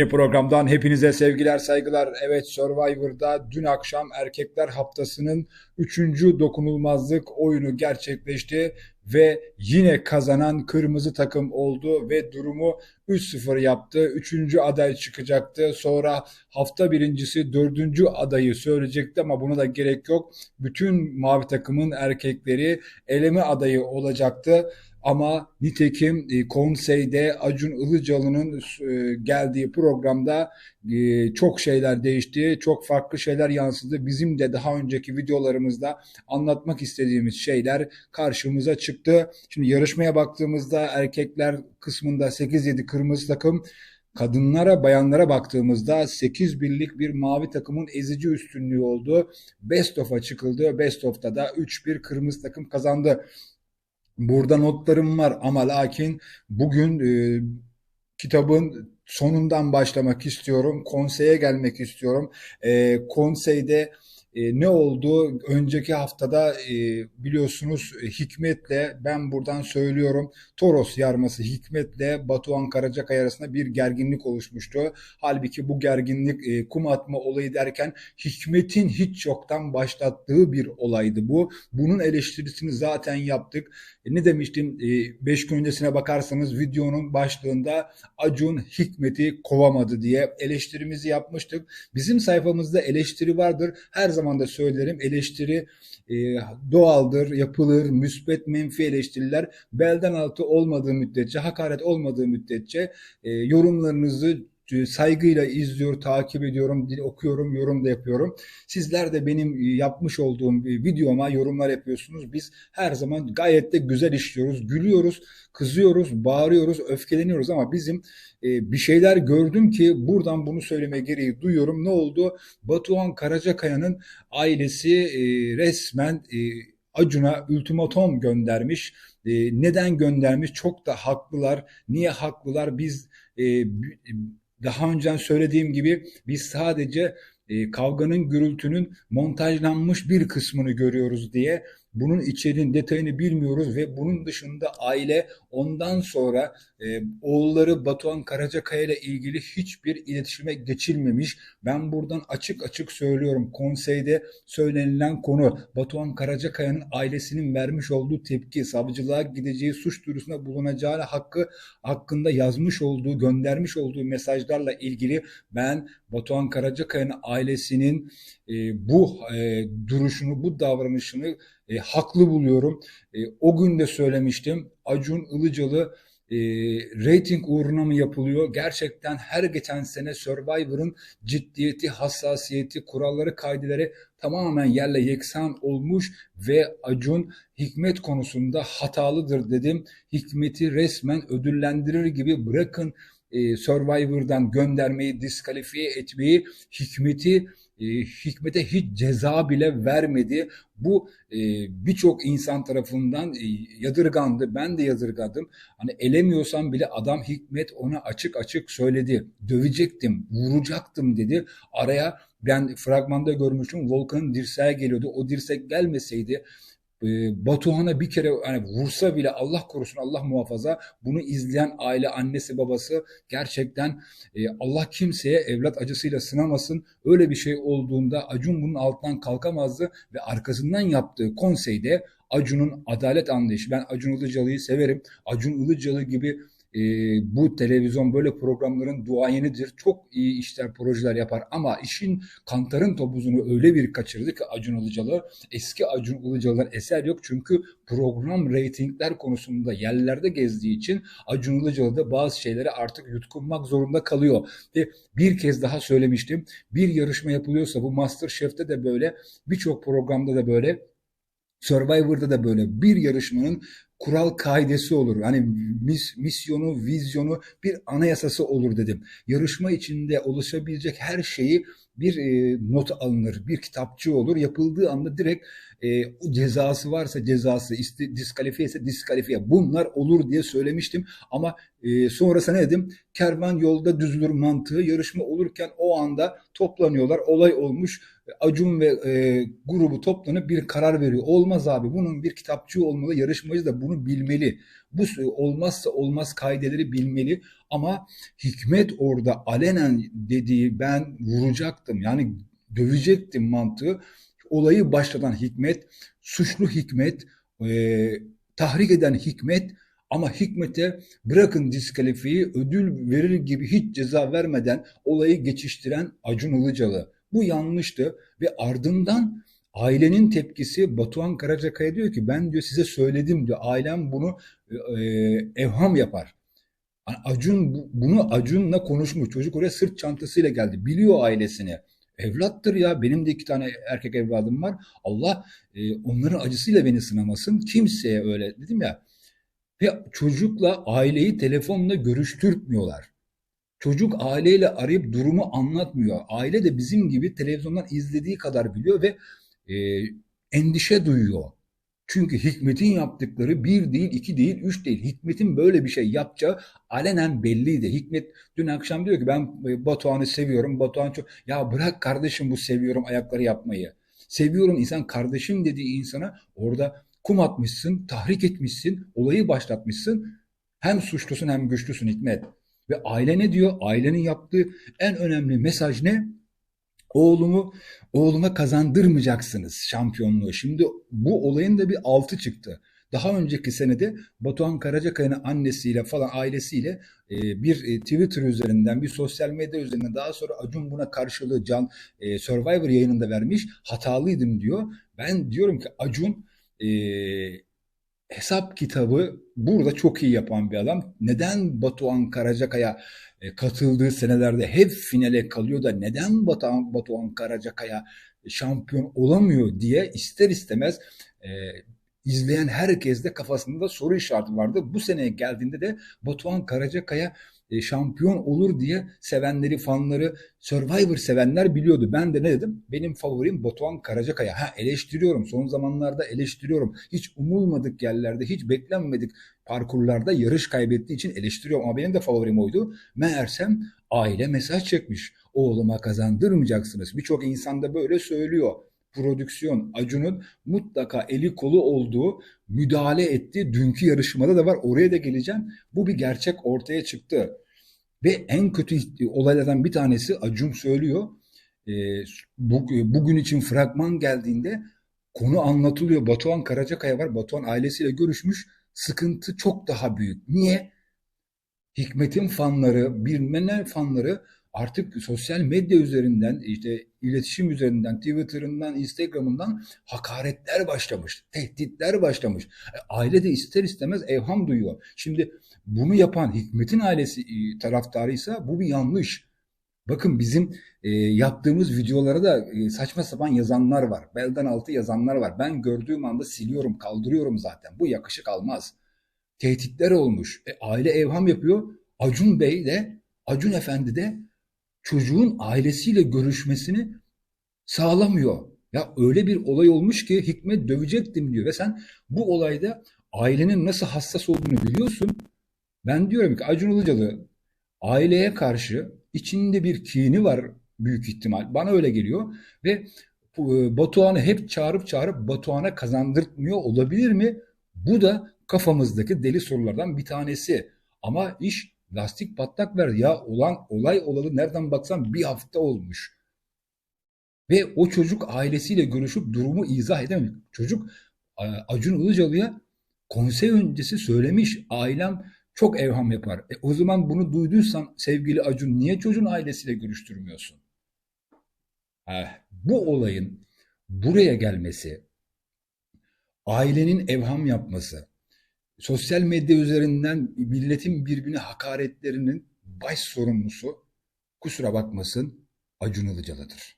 Yeni Programdan hepinize sevgiler saygılar. Evet Survivor'da dün akşam Erkekler Haftası'nın 3. dokunulmazlık oyunu gerçekleşti ve yine kazanan kırmızı takım oldu ve durumu 3-0 yaptı. 3. aday çıkacaktı. Sonra hafta birincisi 4. adayı söyleyecekti ama buna da gerek yok. Bütün mavi takımın erkekleri eleme adayı olacaktı. Ama nitekim e, konseyde Acun Ilıcalı'nın e, geldiği programda e, çok şeyler değişti, çok farklı şeyler yansıdı. Bizim de daha önceki videolarımızda anlatmak istediğimiz şeyler karşımıza çıktı. Şimdi yarışmaya baktığımızda erkekler kısmında 8-7 kırmızı takım, Kadınlara, bayanlara baktığımızda 8 birlik bir mavi takımın ezici üstünlüğü oldu. Best of'a çıkıldı. Best of'ta da 3-1 kırmızı takım kazandı. Burada notlarım var ama lakin bugün e, kitabın sonundan başlamak istiyorum. Konseye gelmek istiyorum. E, konseyde e, ne oldu? Önceki haftada e, biliyorsunuz e, Hikmet'le ben buradan söylüyorum Toros yarması Hikmet'le Batuhan Karacakay arasında bir gerginlik oluşmuştu. Halbuki bu gerginlik e, kum atma olayı derken Hikmet'in hiç yoktan başlattığı bir olaydı bu. Bunun eleştirisini zaten yaptık. E, ne demiştim? 5 e, gün öncesine bakarsanız videonun başlığında Acun Hikmet'i kovamadı diye eleştirimizi yapmıştık. Bizim sayfamızda eleştiri vardır. Her zaman zaman da söylerim eleştiri e, doğaldır, yapılır, müsbet, menfi eleştiriler belden altı olmadığı müddetçe, hakaret olmadığı müddetçe e, yorumlarınızı saygıyla izliyor, takip ediyorum, okuyorum, yorum da yapıyorum. Sizler de benim e, yapmış olduğum videoma yorumlar yapıyorsunuz. Biz her zaman gayet de güzel işliyoruz, gülüyoruz, kızıyoruz, bağırıyoruz, öfkeleniyoruz ama bizim e, bir şeyler gördüm ki buradan bunu söyleme gereği duyuyorum. Ne oldu? Batuhan Karacakaya'nın ailesi resmen Acun'a ultimatom göndermiş. neden göndermiş? Çok da haklılar. Niye haklılar? Biz daha önceden söylediğim gibi biz sadece e, kavganın, gürültünün montajlanmış bir kısmını görüyoruz diye bunun içeriğin detayını bilmiyoruz ve bunun dışında aile ondan sonra e, oğulları Batuhan Karacakaya ile ilgili hiçbir iletişime geçilmemiş. Ben buradan açık açık söylüyorum. Konseyde söylenilen konu Batuhan Karacakaya'nın ailesinin vermiş olduğu tepki, savcılığa gideceği suç duyurusunda bulunacağı hakkı hakkında yazmış olduğu, göndermiş olduğu mesajlarla ilgili ben Batuhan Karacakaya'nın ailesinin e, bu e, duruşunu, bu davranışını e, haklı buluyorum. E, o gün de söylemiştim. Acun Ilıcalı e, rating uğruna mı yapılıyor? Gerçekten her geçen sene Survivor'ın ciddiyeti, hassasiyeti, kuralları, kaideleri tamamen yerle yeksan olmuş ve Acun hikmet konusunda hatalıdır dedim. Hikmeti resmen ödüllendirir gibi bırakın e, Survivor'dan göndermeyi, diskalifiye etmeyi, hikmeti e, hikmete hiç ceza bile vermedi. Bu e, birçok insan tarafından e, yadırgandı. Ben de yadırgadım. Hani elemiyorsam bile adam hikmet ona açık açık söyledi. Dövecektim, vuracaktım dedi. Araya ben fragmanda görmüştüm Volkan'ın dirseğe geliyordu. O dirsek gelmeseydi Batuhan'a bir kere hani vursa bile Allah korusun Allah muhafaza bunu izleyen aile annesi babası gerçekten e, Allah kimseye evlat acısıyla sınamasın. Öyle bir şey olduğunda Acun bunun altından kalkamazdı ve arkasından yaptığı konseyde Acun'un adalet anlayışı. Ben Acun Ilıcalı'yı severim. Acun Ilıcalı gibi e, bu televizyon böyle programların duayenidir. Çok iyi işler, projeler yapar ama işin kantarın topuzunu öyle bir kaçırdı ki Acun Ilıcalı. Eski Acun Ilıcalı'dan eser yok çünkü program reytingler konusunda yerlerde gezdiği için Acun Ilıcalı da bazı şeyleri artık yutkunmak zorunda kalıyor. Ve bir kez daha söylemiştim. Bir yarışma yapılıyorsa bu Masterchef'te de böyle, birçok programda da böyle Survivor'da da böyle bir yarışmanın kural kaidesi olur. Hani mis, misyonu, vizyonu bir anayasası olur dedim. Yarışma içinde oluşabilecek her şeyi bir e, not alınır, bir kitapçı olur. Yapıldığı anda direkt e, cezası varsa cezası, isti, diskalifiye ise diskalifiye. Bunlar olur diye söylemiştim ama e, sonrasında ne dedim? Kervan yolda düzülür mantığı yarışma olurken o anda toplanıyorlar. Olay olmuş. Acun ve e, grubu toplanıp bir karar veriyor. Olmaz abi bunun bir kitapçı olmalı. Yarışmacı da bunu bilmeli. Bu olmazsa olmaz kaideleri bilmeli. Ama Hikmet orada alenen dediği ben vuracaktım. Yani dövecektim mantığı. Olayı başlatan Hikmet, suçlu Hikmet, e, tahrik eden Hikmet ama Hikmet'e bırakın diskalifiyi ödül verir gibi hiç ceza vermeden olayı geçiştiren Acun Ilıcalı. Bu yanlıştı ve ardından ailenin tepkisi Batuhan Karacakaya diyor ki ben diyor size söyledim diyor ailem bunu e, evham yapar. Acun bunu Acun'la konuşmuş. Çocuk oraya sırt çantasıyla geldi. Biliyor ailesini. Evlattır ya. Benim de iki tane erkek evladım var. Allah e, onların acısıyla beni sınamasın. Kimseye öyle dedim ya. Ve çocukla aileyi telefonla görüştürtmüyorlar. Çocuk aileyle arayıp durumu anlatmıyor. Aile de bizim gibi televizyondan izlediği kadar biliyor ve e, endişe duyuyor. Çünkü Hikmet'in yaptıkları bir değil, iki değil, üç değil. Hikmet'in böyle bir şey yapacağı alenen belliydi. Hikmet dün akşam diyor ki ben e, Batuhan'ı seviyorum. Batuhan çok... Ya bırak kardeşim bu seviyorum ayakları yapmayı. Seviyorum insan kardeşim dediği insana orada kum atmışsın, tahrik etmişsin, olayı başlatmışsın. Hem suçlusun hem güçlüsün Hikmet. Ve aile ne diyor? Ailenin yaptığı en önemli mesaj ne? Oğlumu oğluma kazandırmayacaksınız şampiyonluğu. Şimdi bu olayın da bir altı çıktı. Daha önceki senede Batuhan Karacakaya'nın annesiyle falan ailesiyle e, bir e, Twitter üzerinden bir sosyal medya üzerinden daha sonra Acun buna karşılığı Can e, Survivor yayınında vermiş hatalıydım diyor. Ben diyorum ki Acun e, hesap kitabı burada çok iyi yapan bir adam. Neden Batuhan Karacakaya e, katıldığı senelerde hep finale kalıyor da neden Batuhan, Batuhan Karacakaya şampiyon olamıyor diye ister istemez e, izleyen herkes de kafasında soru işareti vardı. Bu seneye geldiğinde de Batuhan Karacakaya e, şampiyon olur diye sevenleri, fanları, Survivor sevenler biliyordu. Ben de ne dedim? Benim favorim Batuhan Karacakaya. Ha eleştiriyorum. Son zamanlarda eleştiriyorum. Hiç umulmadık yerlerde, hiç beklenmedik parkurlarda yarış kaybettiği için eleştiriyorum. Ama benim de favorim oydu. Meğersem aile mesaj çekmiş. Oğluma kazandırmayacaksınız. Birçok insan da böyle söylüyor prodüksiyon Acun'un mutlaka eli kolu olduğu müdahale etti. Dünkü yarışmada da var. Oraya da geleceğim. Bu bir gerçek ortaya çıktı. Ve en kötü olaylardan bir tanesi Acun söylüyor. E, bu, bugün için fragman geldiğinde konu anlatılıyor. Batuhan Karacakaya var. Batuhan ailesiyle görüşmüş. Sıkıntı çok daha büyük. Niye? Hikmet'in fanları, bilmem fanları artık sosyal medya üzerinden işte iletişim üzerinden Twitter'ından Instagram'ından hakaretler başlamış, tehditler başlamış. E, aile de ister istemez evham duyuyor. Şimdi bunu yapan Hikmet'in ailesi e, taraftarıysa bu bir yanlış. Bakın bizim e, yaptığımız videolara da e, saçma sapan yazanlar var. Belden altı yazanlar var. Ben gördüğüm anda siliyorum, kaldırıyorum zaten. Bu yakışık almaz. Tehditler olmuş. E, aile evham yapıyor. Acun Bey de, Acun Efendi de çocuğun ailesiyle görüşmesini sağlamıyor. Ya öyle bir olay olmuş ki Hikmet dövecektim diyor ve sen bu olayda ailenin nasıl hassas olduğunu biliyorsun. Ben diyorum ki Acun Ilıcalı aileye karşı içinde bir kini var büyük ihtimal. Bana öyle geliyor ve e, Batuhan'ı hep çağırıp çağırıp Batuhan'a kazandırtmıyor olabilir mi? Bu da kafamızdaki deli sorulardan bir tanesi. Ama iş Lastik patlak verdi. Ya olan olay olalı nereden baksan bir hafta olmuş. Ve o çocuk ailesiyle görüşüp durumu izah edememiş. Çocuk Acun Ilıcalı'ya konsey öncesi söylemiş. Ailem çok evham yapar. E, o zaman bunu duyduysan sevgili Acun niye çocuğun ailesiyle görüştürmüyorsun? Eh, bu olayın buraya gelmesi, ailenin evham yapması, sosyal medya üzerinden milletin birbirine hakaretlerinin baş sorumlusu kusura bakmasın Acun Ilıcalı'dır.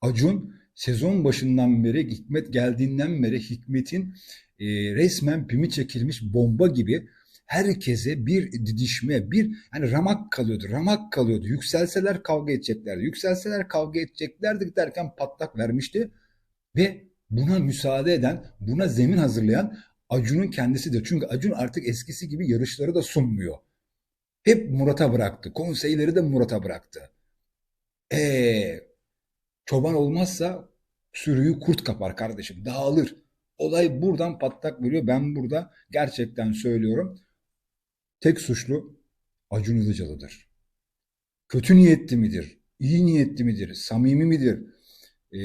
Acun sezon başından beri Hikmet geldiğinden beri Hikmet'in e, resmen pimi çekilmiş bomba gibi herkese bir didişme, bir hani ramak kalıyordu, ramak kalıyordu. Yükselseler kavga edeceklerdi, yükselseler kavga edeceklerdi derken patlak vermişti ve buna müsaade eden, buna zemin hazırlayan Acun'un kendisidir. Çünkü Acun artık eskisi gibi yarışları da sunmuyor. Hep Murat'a bıraktı. Konseyleri de Murat'a bıraktı. Eee çoban olmazsa sürüyü kurt kapar kardeşim. Dağılır. Olay buradan patlak veriyor. Ben burada gerçekten söylüyorum. Tek suçlu Acun Ilıcalı'dır. Kötü niyetli midir? İyi niyetli midir? Samimi midir? E,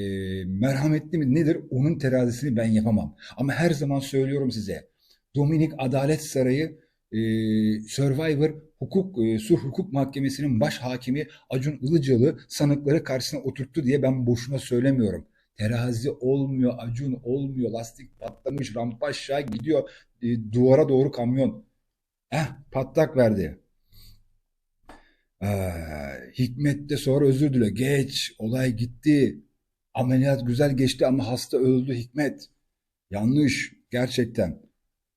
merhametli mi nedir? Onun terazisini ben yapamam. Ama her zaman söylüyorum size. Dominik Adalet Sarayı e, Survivor Hukuk e, Sulh Hukuk Mahkemesi'nin baş hakimi Acun Ilıcalı sanıkları karşısına oturttu diye ben boşuna söylemiyorum. Terazi olmuyor, Acun olmuyor, lastik patlamış, rampa aşağı gidiyor, e, duvara doğru kamyon. Eh, patlak verdi. Ee, Hikmet de sonra özür dile. Geç, olay gitti. Ameliyat güzel geçti ama hasta öldü Hikmet. Yanlış, gerçekten.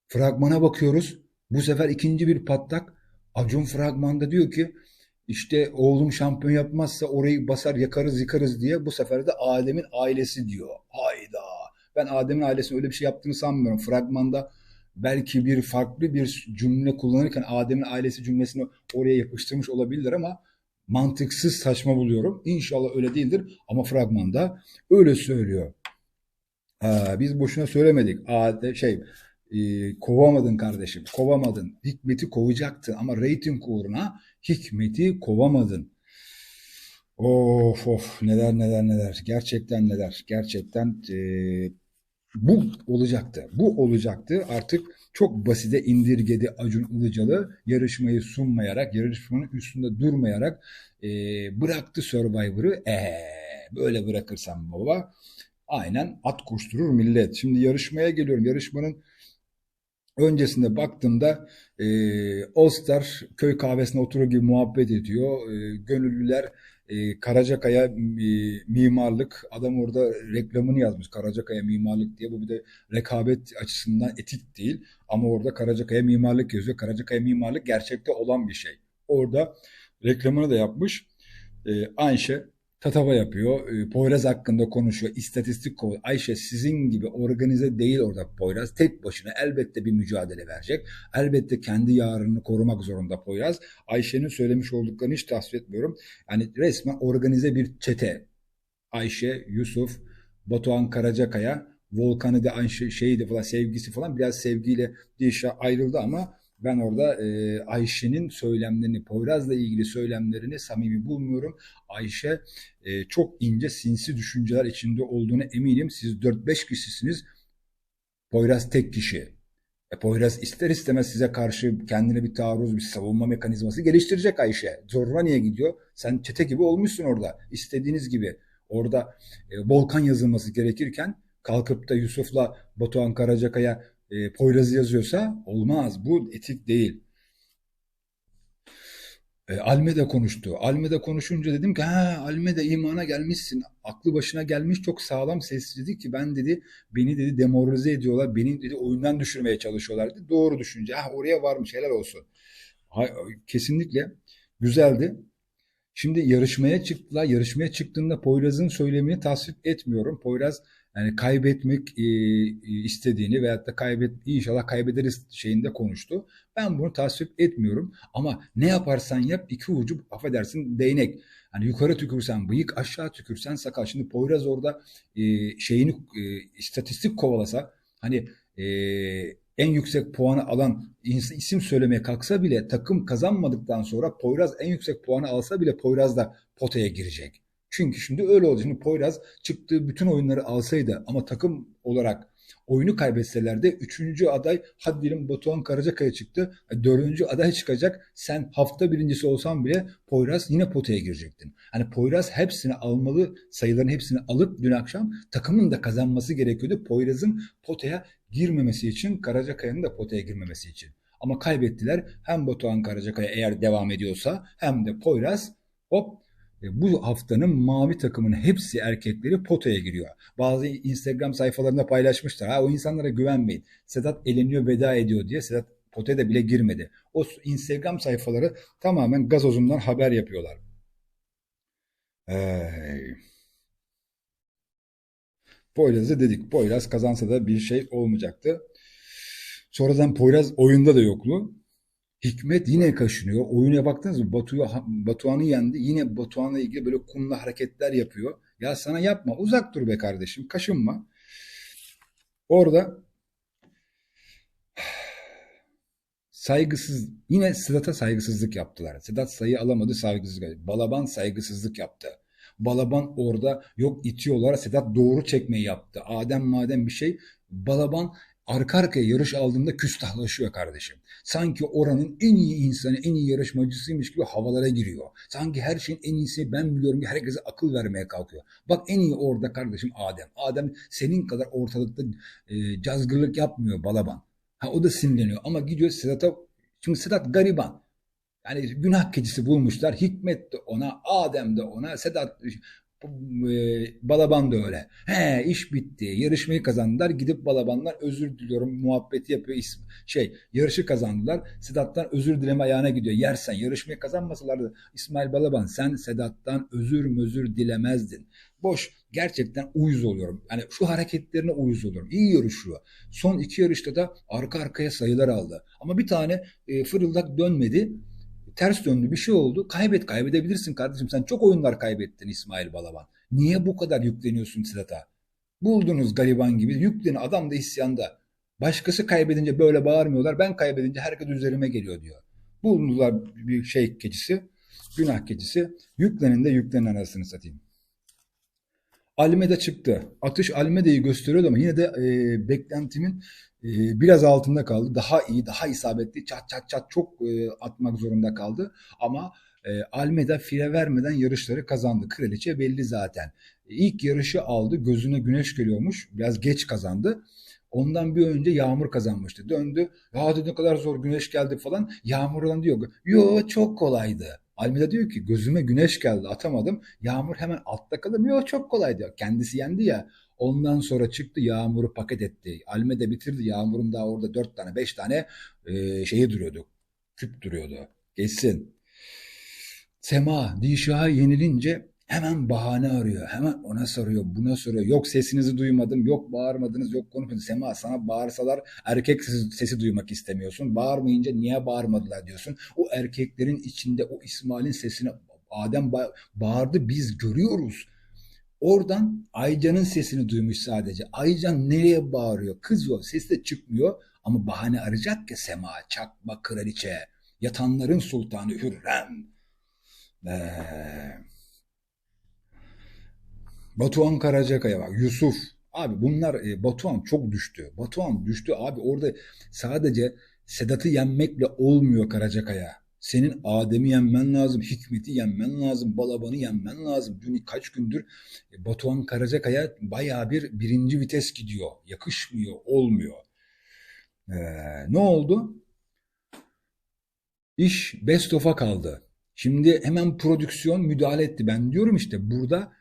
Fragmana bakıyoruz. Bu sefer ikinci bir patlak. Acun fragmanda diyor ki işte oğlum şampiyon yapmazsa orayı basar yakarız yıkarız diye bu sefer de Adem'in ailesi diyor. Hayda. Ben Adem'in ailesinin öyle bir şey yaptığını sanmıyorum. Fragmanda belki bir farklı bir cümle kullanırken Adem'in ailesi cümlesini oraya yapıştırmış olabilirler ama mantıksız saçma buluyorum. İnşallah öyle değildir ama fragmanda öyle söylüyor. Ha, biz boşuna söylemedik. Ade, şey e, kovamadın kardeşim, kovamadın. Hikmet'i kovacaktın ama reyting uğruna Hikmet'i kovamadın. Of of neler neler neler. Gerçekten neler. Gerçekten e, bu olacaktı. Bu olacaktı. Artık çok basite indirgedi Acun Ilıcalı. Yarışmayı sunmayarak, yarışmanın üstünde durmayarak e, bıraktı Survivor'ı. Eee böyle bırakırsam baba aynen at koşturur millet. Şimdi yarışmaya geliyorum. Yarışmanın öncesinde baktığımda e, Star köy kahvesine oturur gibi muhabbet ediyor. E, gönüllüler e, Karacakaya e, mimarlık adam orada reklamını yazmış Karacakaya mimarlık diye bu bir de rekabet açısından etik değil ama orada Karacakaya mimarlık yazıyor. Karacakaya mimarlık gerçekte olan bir şey. Orada reklamını da yapmış. E, Ayşe tatava yapıyor. E, Poyraz hakkında konuşuyor. İstatistik konuyor. Ayşe sizin gibi organize değil orada Poyraz. Tek başına elbette bir mücadele verecek. Elbette kendi yarını korumak zorunda Poyraz. Ayşe'nin söylemiş olduklarını hiç tasvip etmiyorum. Yani resmen organize bir çete. Ayşe, Yusuf, Batuhan Karacakaya, Volkan'ı da Ayşe şeydi falan sevgisi falan biraz sevgiyle Dişe ayrıldı ama ben orada e, Ayşe'nin söylemlerini, Poyraz'la ilgili söylemlerini samimi bulmuyorum. Ayşe e, çok ince sinsi düşünceler içinde olduğunu eminim. Siz 4-5 kişisiniz. Poyraz tek kişi. E, Poyraz ister istemez size karşı kendine bir taarruz, bir savunma mekanizması geliştirecek Ayşe. Zorla niye gidiyor? Sen çete gibi olmuşsun orada. İstediğiniz gibi. Orada e, volkan yazılması gerekirken kalkıp da Yusuf'la Batuhan Karacakaya e, Poyraz'ı yazıyorsa olmaz. Bu etik değil. E, Almeda konuştu. Almeda konuşunca dedim ki ha Almeda imana gelmişsin. Aklı başına gelmiş çok sağlam dedi ki ben dedi beni dedi demoralize ediyorlar. Beni dedi oyundan düşürmeye çalışıyorlar dedi. Doğru düşünce. Ha oraya varmış helal olsun. Ha, kesinlikle güzeldi. Şimdi yarışmaya çıktılar. Yarışmaya çıktığında Poyraz'ın söylemini tasvip etmiyorum. Poyraz yani kaybetmek e, istediğini veyahut da kaybet inşallah kaybederiz şeyinde konuştu. Ben bunu tasvip etmiyorum ama ne yaparsan yap iki ucu affedersin değnek. Hani yukarı tükürsen bıyık aşağı tükürsen sakal. Şimdi Poyraz orada e, şeyini e, istatistik kovalasa hani e, en yüksek puanı alan isim söylemeye kalksa bile takım kazanmadıktan sonra Poyraz en yüksek puanı alsa bile Poyraz da potaya girecek. Çünkü şimdi öyle oldu. Şimdi Poyraz çıktığı bütün oyunları alsaydı ama takım olarak oyunu kaybetseler de üçüncü aday hadi diyelim Batuhan Karacakaya çıktı. E, dördüncü aday çıkacak. Sen hafta birincisi olsan bile Poyraz yine potaya girecektin. Hani Poyraz hepsini almalı sayıların hepsini alıp dün akşam takımın da kazanması gerekiyordu. Poyraz'ın potaya girmemesi için Karacakaya'nın da potaya girmemesi için. Ama kaybettiler. Hem Batuhan Karacakaya eğer devam ediyorsa hem de Poyraz hop bu haftanın mavi takımın hepsi erkekleri potaya giriyor. Bazı Instagram sayfalarında paylaşmışlar. Ha o insanlara güvenmeyin. Sedat eleniyor veda ediyor diye Sedat potaya da bile girmedi. O Instagram sayfaları tamamen gazozundan haber yapıyorlar. Ee, Poyraz'ı dedik. Poyraz kazansa da bir şey olmayacaktı. Sonradan Poyraz oyunda da yoklu. Hikmet yine kaşınıyor. Oyuna baktınız mı? Batu, Batuhan'ı yendi. Yine Batuhan'la ilgili böyle kumla hareketler yapıyor. Ya sana yapma. Uzak dur be kardeşim. Kaşınma. Orada saygısız yine Sedat'a saygısızlık yaptılar. Sedat sayı alamadı saygısızlık. Balaban saygısızlık yaptı. Balaban orada yok itiyorlar. Sedat doğru çekmeyi yaptı. Adem madem bir şey. Balaban arka arkaya yarış aldığında küstahlaşıyor kardeşim. Sanki oranın en iyi insanı, en iyi yarışmacısıymış gibi havalara giriyor. Sanki her şeyin en iyisi ben biliyorum ki herkese akıl vermeye kalkıyor. Bak en iyi orada kardeşim Adem. Adem senin kadar ortalıkta e, cazgırlık yapmıyor Balaban. Ha o da sinirleniyor ama gidiyor Sedat'a. Şimdi Sedat gariban. Yani günah keçisi bulmuşlar. Hikmet de ona, Adem de ona, Sedat Balaban da öyle. He iş bitti. Yarışmayı kazandılar. Gidip Balabanlar özür diliyorum muhabbeti yapıyor. Şey yarışı kazandılar. Sedat'tan özür dileme ayağına gidiyor. Yersen yarışmayı kazanmasalardı İsmail Balaban sen Sedat'tan özür özür dilemezdin. Boş gerçekten uyuz oluyorum. Yani şu hareketlerine uyuz oluyorum. İyi yarışıyor. Son iki yarışta da arka arkaya sayılar aldı. Ama bir tane e, fırıldak dönmedi ters döndü bir şey oldu. Kaybet kaybedebilirsin kardeşim. Sen çok oyunlar kaybettin İsmail Balaban. Niye bu kadar yükleniyorsun Sedat'a? Buldunuz gariban gibi. Yükleni adam da isyanda. Başkası kaybedince böyle bağırmıyorlar. Ben kaybedince herkes üzerime geliyor diyor. Buldular bir şey keçisi. Günah keçisi. Yüklenin de yüklenen arasını satayım. Almeda çıktı. Atış Almeda'yı gösteriyordu ama yine de e, beklentimin e, biraz altında kaldı. Daha iyi, daha isabetli, çat çat çat çok e, atmak zorunda kaldı. Ama e, Almeda fire vermeden yarışları kazandı. Kraliçe belli zaten. İlk yarışı aldı. Gözüne güneş geliyormuş. Biraz geç kazandı. Ondan bir önce Yağmur kazanmıştı. Döndü. Ya dedi ne kadar zor güneş geldi falan. Yağmur olan diyor. Yo çok kolaydı. Almeda diyor ki gözüme güneş geldi atamadım. Yağmur hemen altta kalır. Çok kolay diyor. Kendisi yendi ya. Ondan sonra çıktı Yağmur'u paket etti. Almeda bitirdi. Yağmur'un daha orada dört tane beş tane e, şeyi duruyordu. Küp duruyordu. Geçsin. Sema Dişah'a yenilince hemen bahane arıyor. Hemen ona soruyor, buna soruyor. Yok sesinizi duymadım, yok bağırmadınız, yok konuşmadınız. Sema sana bağırsalar erkek sesi, sesi duymak istemiyorsun. Bağırmayınca niye bağırmadılar diyorsun. O erkeklerin içinde o İsmail'in sesini Adem bağırdı biz görüyoruz. Oradan Aycan'ın sesini duymuş sadece. Aycan nereye bağırıyor? Kızıyor. Ses de çıkmıyor. Ama bahane arayacak ki Sema, çakma kraliçe, yatanların sultanı Hürrem. Ee, Batuhan Karacakaya bak, Yusuf. Abi bunlar e, Batuhan çok düştü. Batuhan düştü abi orada sadece Sedat'ı yenmekle olmuyor Karacakaya. Senin Adem'i yenmen lazım, Hikmet'i yenmen lazım, Balaban'ı yenmen lazım. Dün kaç gündür e, Batuhan Karacakaya bayağı bir birinci vites gidiyor. Yakışmıyor, olmuyor. Ee, ne oldu? İş best of'a kaldı. Şimdi hemen prodüksiyon müdahale etti. Ben diyorum işte burada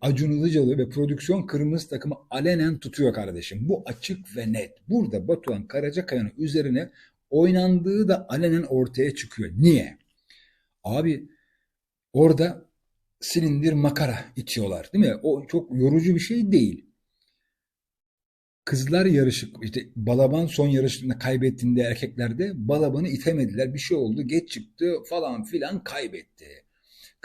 Acun Ilıcalı ve prodüksiyon kırmızı takımı alenen tutuyor kardeşim. Bu açık ve net. Burada Batuhan Karacakaya'nın üzerine oynandığı da alenen ortaya çıkıyor. Niye? Abi orada silindir makara itiyorlar değil mi? O çok yorucu bir şey değil. Kızlar yarışı işte Balaban son yarışında kaybettiğinde erkeklerde Balaban'ı itemediler. Bir şey oldu geç çıktı falan filan kaybetti.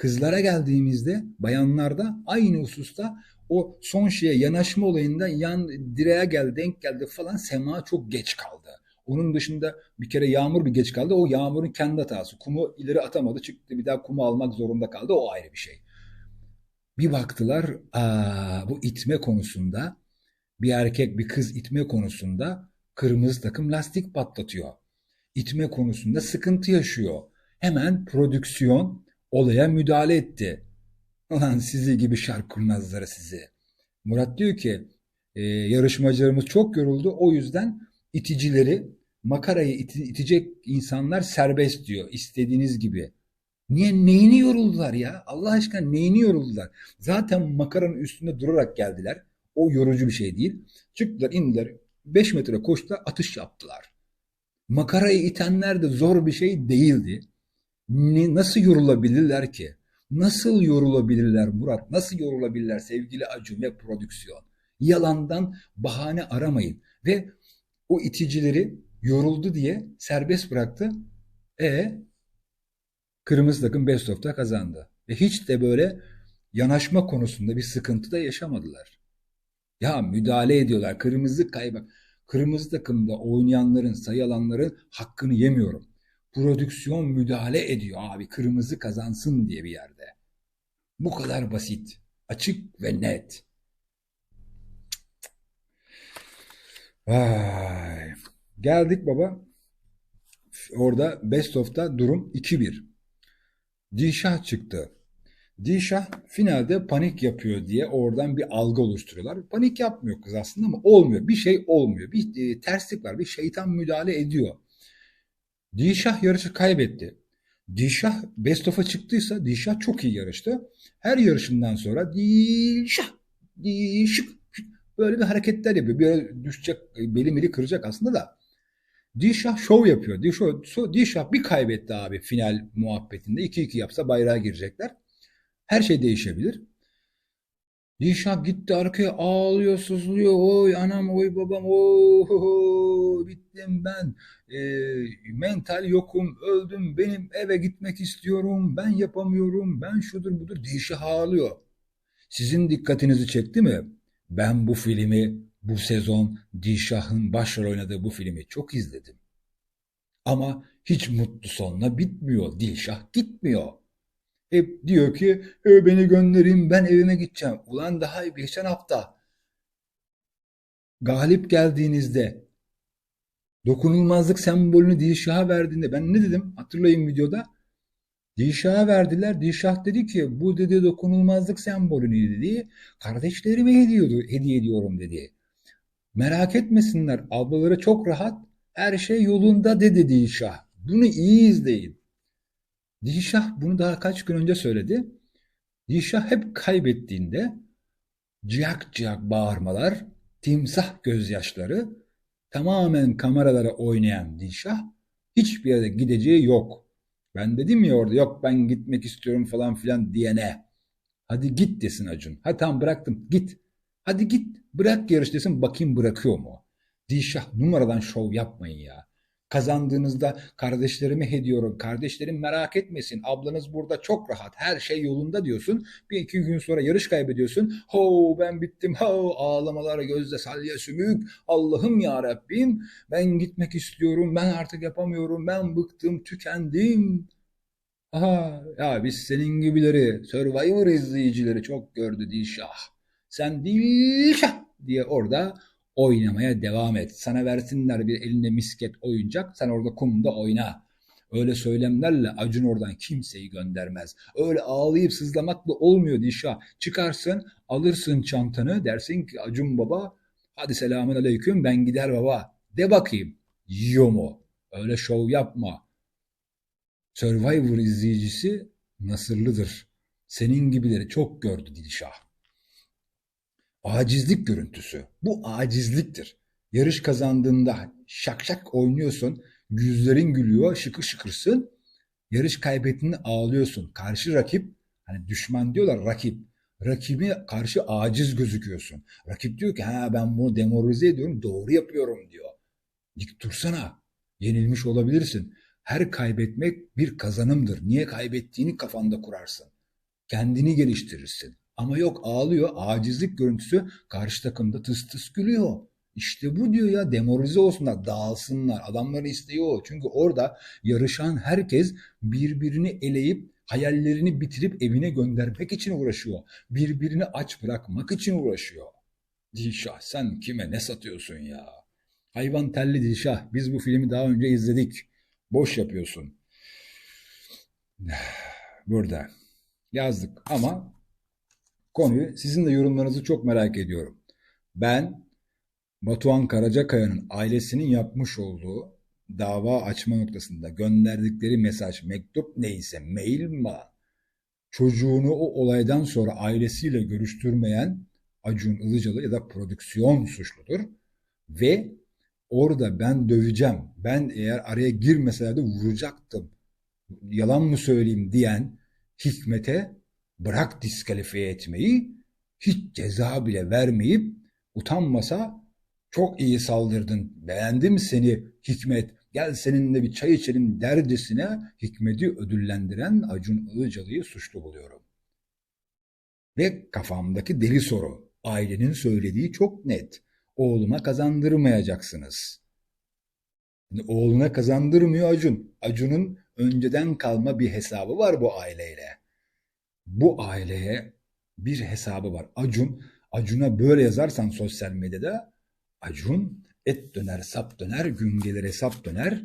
Kızlara geldiğimizde bayanlarda aynı hususta o son şeye yanaşma olayında yan direğe geldi denk geldi falan Sema çok geç kaldı. Onun dışında bir kere Yağmur bir geç kaldı. O Yağmur'un kendi hatası. Kumu ileri atamadı. Çıktı bir daha kumu almak zorunda kaldı. O ayrı bir şey. Bir baktılar aa, bu itme konusunda bir erkek bir kız itme konusunda kırmızı takım lastik patlatıyor. İtme konusunda sıkıntı yaşıyor. Hemen prodüksiyon olaya müdahale etti. Ulan sizi gibi şark kurnazları sizi. Murat diyor ki e, yarışmacılarımız çok yoruldu. O yüzden iticileri makarayı iti, itecek insanlar serbest diyor. istediğiniz gibi. Niye neyini yoruldular ya? Allah aşkına neyini yoruldular? Zaten makaranın üstünde durarak geldiler. O yorucu bir şey değil. Çıktılar indiler 5 metre koştular atış yaptılar. Makarayı itenler de zor bir şey değildi. Nasıl yorulabilirler ki? Nasıl yorulabilirler Murat? Nasıl yorulabilirler sevgili Acun ve prodüksiyon? Yalandan bahane aramayın. Ve o iticileri yoruldu diye serbest bıraktı. E Kırmızı takım Best of'ta kazandı. Ve hiç de böyle yanaşma konusunda bir sıkıntı da yaşamadılar. Ya müdahale ediyorlar. Kırmızı kaybak. Kırmızı takımda oynayanların, sayı alanların hakkını yemiyorum. Prodüksiyon müdahale ediyor abi kırmızı kazansın diye bir yerde. Bu kadar basit, açık ve net. Vay. Geldik baba. Orada Best of'ta durum 2-1. Dişah çıktı. Dişah finalde panik yapıyor diye oradan bir algı oluşturuyorlar. Panik yapmıyor kız aslında ama olmuyor. Bir şey olmuyor. Bir e, terslik var. Bir şeytan müdahale ediyor. Dişah yarışı kaybetti. Dişah best of'a çıktıysa Dişah çok iyi yarıştı. Her yarışından sonra Dişah, Dişah böyle bir hareketler yapıyor. Bir düşecek, beli meli kıracak aslında da. Dişah şov yapıyor. Dişah, Dişah bir kaybetti abi final muhabbetinde. 2-2 yapsa bayrağa girecekler. Her şey değişebilir. Dişah gitti arkaya ağlıyor, sızlıyor. Oy anam, oy babam, oy bittim ben. E, mental yokum, öldüm. Benim eve gitmek istiyorum. Ben yapamıyorum. Ben şudur budur. Dişah ağlıyor. Sizin dikkatinizi çekti mi? Ben bu filmi bu sezon Dişah'ın başrol oynadığı bu filmi çok izledim. Ama hiç mutlu sonla bitmiyor. Dilşah gitmiyor. Hep diyor ki e, beni gönderin ben evime gideceğim. Ulan daha geçen hafta galip geldiğinizde dokunulmazlık sembolünü Dilşah'a verdiğinde ben ne dedim hatırlayın videoda. Dilşah'a verdiler. Dilşah dedi ki bu dedi dokunulmazlık sembolünü dedi. Kardeşlerime hediye, hediye ediyorum dedi. Merak etmesinler ablaları çok rahat her şey yolunda dedi Dilşah. Bunu iyi izleyin. Dilşah bunu daha kaç gün önce söyledi. Dilşah hep kaybettiğinde ciyak ciyak bağırmalar, timsah gözyaşları, tamamen kameralara oynayan Dilşah hiçbir yere gideceği yok. Ben dedim ya orada yok ben gitmek istiyorum falan filan diyene. Hadi git desin Acun. Hadi tamam bıraktım git. Hadi git bırak yarış desin bakayım bırakıyor mu? Dilşah numaradan şov yapmayın ya. Kazandığınızda kardeşlerime hediyorum. Kardeşlerim merak etmesin. Ablanız burada çok rahat. Her şey yolunda diyorsun. Bir iki gün sonra yarış kaybediyorsun. Ho ben bittim. Ho ağlamalar gözde salya sümük. Allah'ım ya Rabbim. Ben gitmek istiyorum. Ben artık yapamıyorum. Ben bıktım, tükendim. Aha ya biz senin gibileri Survivor izleyicileri çok gördü Dilşah. Sen Dilşah diye orada oynamaya devam et. Sana versinler bir elinde misket oyuncak, sen orada kumda oyna. Öyle söylemlerle Acun oradan kimseyi göndermez. Öyle ağlayıp sızlamakla olmuyor Dişa. Çıkarsın, alırsın çantanı, dersin ki Acun baba, hadi selamun aleyküm ben gider baba. De bakayım, yiyor mu? Öyle şov yapma. Survivor izleyicisi nasırlıdır. Senin gibileri çok gördü Dilşah acizlik görüntüsü. Bu acizliktir. Yarış kazandığında şak şak oynuyorsun, yüzlerin gülüyor, şıkır şıkırsın. Yarış kaybettiğinde ağlıyorsun. Karşı rakip, hani düşman diyorlar rakip. Rakibi karşı aciz gözüküyorsun. Rakip diyor ki ha ben bunu demoralize ediyorum, doğru yapıyorum diyor. Dik dursana. Yenilmiş olabilirsin. Her kaybetmek bir kazanımdır. Niye kaybettiğini kafanda kurarsın. Kendini geliştirirsin. Ama yok ağlıyor. Acizlik görüntüsü karşı takımda tıs tıs gülüyor. İşte bu diyor ya demoralize olsunlar, dağılsınlar. Adamları istiyor. Çünkü orada yarışan herkes birbirini eleyip hayallerini bitirip evine göndermek için uğraşıyor. Birbirini aç bırakmak için uğraşıyor. Dilşah sen kime ne satıyorsun ya? Hayvan telli Dilşah biz bu filmi daha önce izledik. Boş yapıyorsun. Burada yazdık ama konuyu sizin de yorumlarınızı çok merak ediyorum. Ben Batuhan Karacakaya'nın ailesinin yapmış olduğu dava açma noktasında gönderdikleri mesaj, mektup neyse, mail mi, çocuğunu o olaydan sonra ailesiyle görüştürmeyen Acun Ilıcalı ya da prodüksiyon suçludur. Ve orada ben döveceğim, ben eğer araya girmeselerdi vuracaktım, yalan mı söyleyeyim diyen Hikmet'e bırak diskalifiye etmeyi hiç ceza bile vermeyip Utanmasa çok iyi saldırdın. Beğendim seni Hikmet. Gel seninle bir çay içelim dercesine Hikmet'i ödüllendiren Acun Ilıcalı'yı suçlu buluyorum. Ve kafamdaki deli soru. Ailenin söylediği çok net. Oğluma kazandırmayacaksınız. Oğluna kazandırmıyor Acun. Acun'un önceden kalma bir hesabı var bu aileyle. Bu aileye bir hesabı var. Acun, Acun'a böyle yazarsan sosyal medyada Acun et döner, sap döner, gün gelir hesap döner.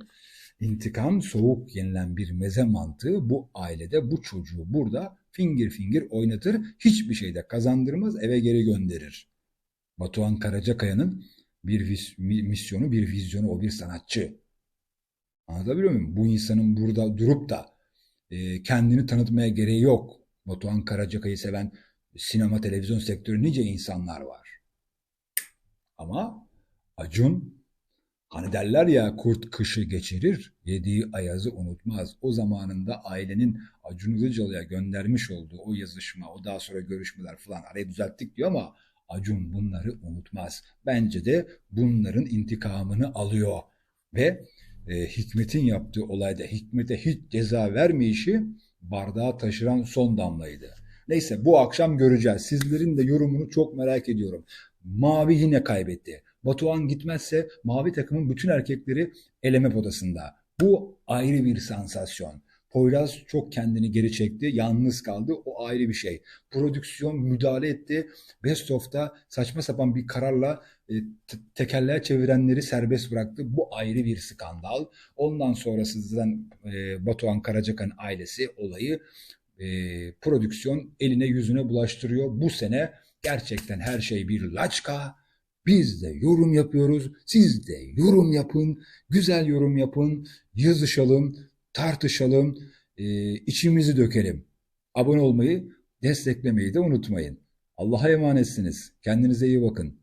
İntikam soğuk yenilen bir meze mantığı bu ailede bu çocuğu burada fingir fingir oynatır. Hiçbir şeyde kazandırmaz eve geri gönderir. Batuhan Karacakaya'nın bir misyonu, bir vizyonu, o bir sanatçı. Anlatabiliyor muyum? Bu insanın burada durup da e, kendini tanıtmaya gereği yok. Batuhan Karacakay'ı seven sinema televizyon sektörü nice insanlar var. Ama Acun hani derler ya kurt kışı geçirir, yediği ayazı unutmaz. O zamanında ailenin Acun Ilıcalı'ya göndermiş olduğu o yazışma, o daha sonra görüşmeler falan arayı düzelttik diyor ama Acun bunları unutmaz. Bence de bunların intikamını alıyor ve e, Hikmet'in yaptığı olayda Hikmet'e hiç ceza vermeyişi bardağı taşıran son damlaydı. Neyse bu akşam göreceğiz. Sizlerin de yorumunu çok merak ediyorum. Mavi yine kaybetti. Batuhan gitmezse Mavi takımın bütün erkekleri eleme potasında. Bu ayrı bir sansasyon. Poyraz çok kendini geri çekti, yalnız kaldı. O ayrı bir şey. Prodüksiyon müdahale etti. Best of'ta saçma sapan bir kararla e, te- tekerleğe çevirenleri serbest bıraktı. Bu ayrı bir skandal. Ondan sonrası zaten e, Batuhan Karacakan ailesi olayı e, prodüksiyon eline yüzüne bulaştırıyor. Bu sene gerçekten her şey bir laçka. Biz de yorum yapıyoruz. Siz de yorum yapın. Güzel yorum yapın. Yazışalım, tartışalım, e, içimizi dökelim. Abone olmayı, desteklemeyi de unutmayın. Allah'a emanetsiniz. Kendinize iyi bakın.